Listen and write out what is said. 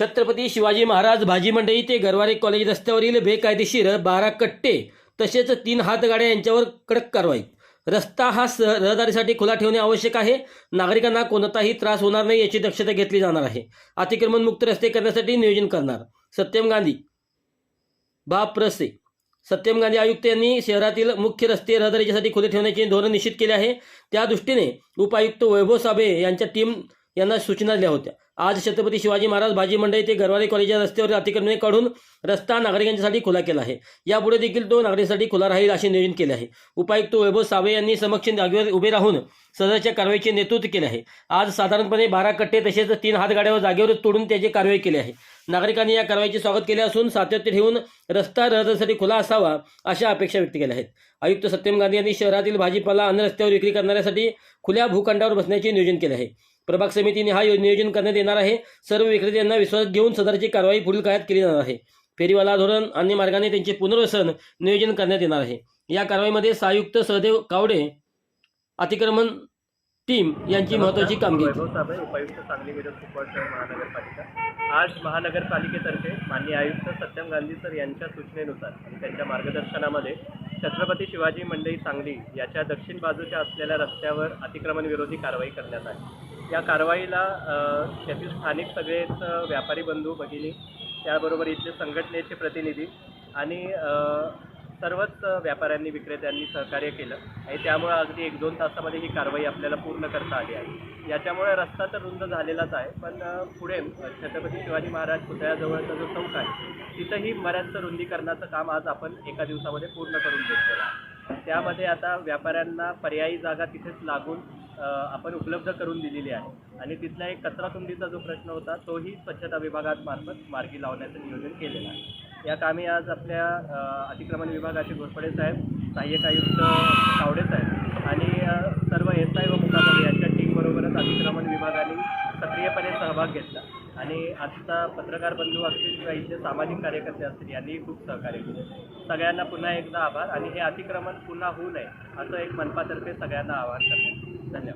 छत्रपती शिवाजी महाराज भाजी मंडई ते गरवारे कॉलेज रस्त्यावरील बेकायदेशीर बारा कट्टे तसेच तीन हातगाड्या यांच्यावर कडक कारवाई. रस्ता हा रहदारीसाठी खुला ठेवणे आवश्यक आहे. नागरिकांना कोणताही त्रास होणार नाही याची दक्षता घेतली जाणार आहे. अतिक्रमणमुक्त रस्ते करण्यासाठी नियोजन करणार. सत्यम गांधी. बाप रस्ते सत्यम गांधी आयुक्त यांनी शहरातील मुख्य रस्ते रहदारीसाठी खुले ठेवण्याचे धोरण निश्चित केले आहे. त्या दृष्टीने उपायुक्त वैभव साबे यांच्या टीम यांना सूचना दिल्या होत्या. आज छत्रपती शिवाजी महाराज भाजी मंडई ते गरवारे कॉलेजच्या रस्त्यावर अतिक्रमणे काढून रस्ता नागरिकांसाठी खुला केला आहे. यापुढे देखील तो नागरिकांसाठी खुला राहील असे नियोजन केले आहे. उपायुक्त वैभव सावे यांनी समक्ष जागेवर उभे राहून सदरच्या कारवाईचे नेतृत्व केले आहे. आज साधारणपणे बारा कट्टे तसेच तीन हातगाड्यावर जागेवर तोडून त्याची कारवाई केली आहे. नागरिकांनी या कारवाईचे स्वागत केले असून सातत्य ठेवून रस्ता रहदारीसाठी खुला असावा अशा अपेक्षा व्यक्त केल्या आहेत. आयुक्त सत्यम गांधी यांनी शहरातील भाजीपाला अन्न रस्त्यावर विक्री करणाऱ्यासाठी खुल्या भूखंडावर बसण्याचे नियोजन केले आहे. प्रभाग समितीने हा नियोजन करण्यात येणार आहे. सर्व विक्रेत्यांना विश्वासात घेऊन सदरची कारवाई पुढील काळात केली जाणार आहे. फेरीवाला धोरण अन्य मार्गाने त्यांचे पुनर्वसन नियोजन करण्यात येणार आहे. या कारवाईमध्ये सहायुक्त सहदेव कावडे अतिक्रमण टीम यांची महत्वाची कामगिरी. उपायुक्त सांगली महानगरपालिका. आज महानगरपालिकेतर्फे माननीय आयुक्त सत्यम गांधी सर यांच्या सूचनेनुसार आणि त्यांच्या मार्गदर्शनामध्ये छत्रपती शिवाजी मंडई सांगली याच्या दक्षिण बाजूच्या असलेल्या रस्त्यावर अतिक्रमण विरोधी कारवाई करण्यात आली. या कारवाईला त्यातील स्थानिक सगळेच व्यापारी बंधू भगिनी त्याबरोबर इथले संघटनेचे प्रतिनिधी आणि सर्वच व्यापाऱ्यांनी विक्रेत्यांनी सहकार्य केलं आणि त्यामुळे अगदी एक दोन तासामध्ये ही कारवाई आपल्याला पूर्ण करता आली आहे. याच्यामुळे रस्ता तर रुंद झालेलाच आहे पण पुढे छत्रपती शिवाजी महाराज पुतळ्याजवळचा जो चौक आहे तिथंही बऱ्याचसं रुंदीकरणाचं काम आज आपण एका दिवसामध्ये पूर्ण करून घेतलेलं आहे. त्यामध्ये आता व्यापाऱ्यांना पर्यायी जागा तिथेच लागून आपण उपलब्ध करून दिलेली आहे. आणि तिथला एक कचराकुंडीचा जो प्रश्न होता तोही स्वच्छता विभागात मार्फत मार्गी लावण्याचं नियोजन केलेलं आहे. या कामी आज आपल्या अतिक्रमण विभागाचे घोरपडे साहेब सहाय्यक आयुक्त कावडे साहेब आणि सर्व एस आय व मुकादम यांच्या टीमबरोबरच अतिक्रमण विभागाने सक्रियपणे सहभाग घेतला. आणि आजचा पत्रकार बंधू असतील किंवा इथले सामाजिक कार्यकर्ते असतील यांनीही खूप सहकार्य केले. सगळ्यांना पुन्हा एकदा आभार आणि हे अतिक्रमण पुन्हा होऊ नये असं एक मनपातर्फे सगळ्यांना आवाहन करण्यात धन्यवाद